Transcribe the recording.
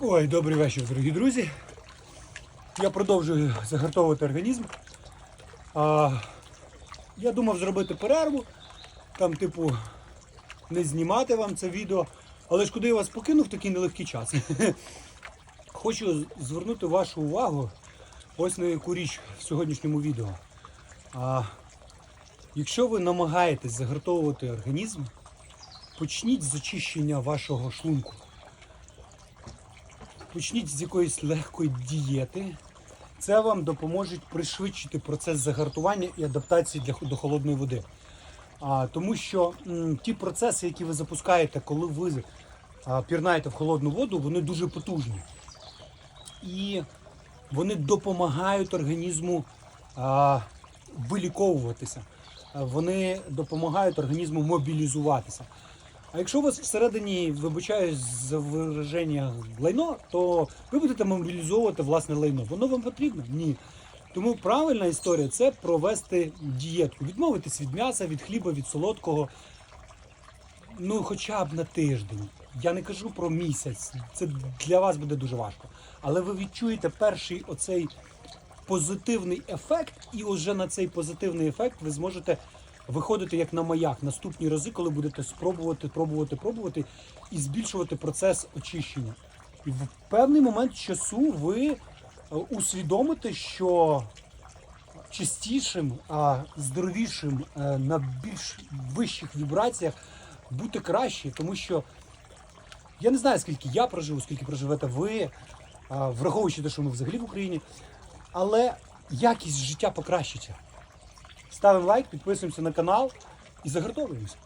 Ой, добрий вечір, дорогі друзі. Я продовжую загартовувати організм. А, я думав зробити перерву, там, типу, не знімати вам це відео. Але ж куди я вас покинув такий нелегкий час? Хочу звернути вашу увагу ось на яку річ в сьогоднішньому відео. А, якщо ви намагаєтесь загартовувати організм, почніть з очищення вашого шлунку. Почніть з якоїсь легкої дієти. Це вам допоможе пришвидшити процес загартування і адаптації для, до холодної води. А, тому що м, ті процеси, які ви запускаєте, коли ви а, пірнаєте в холодну воду, вони дуже потужні. І вони допомагають організму а, виліковуватися. Вони допомагають організму мобілізуватися. А якщо у вас всередині, вибачаюсь за вираження лайно, то ви будете мобілізовувати власне лайно. Воно вам потрібно? Ні. Тому правильна історія це провести дієтку. Відмовитись від м'яса, від хліба, від солодкого. Ну, хоча б на тиждень. Я не кажу про місяць. Це для вас буде дуже важко. Але ви відчуєте перший оцей позитивний ефект, і вже на цей позитивний ефект ви зможете виходити як на маяк наступні рази, коли будете спробувати, пробувати, пробувати і збільшувати процес очищення. І в певний момент часу ви е, усвідомите, що чистішим, а здоровішим е, на більш вищих вібраціях бути краще, тому що я не знаю, скільки я проживу, скільки проживете ви, враховуючи те, що ми взагалі в Україні, але якість життя покращиться. Ставимо лайк, підписуємося на канал і загартовуємося.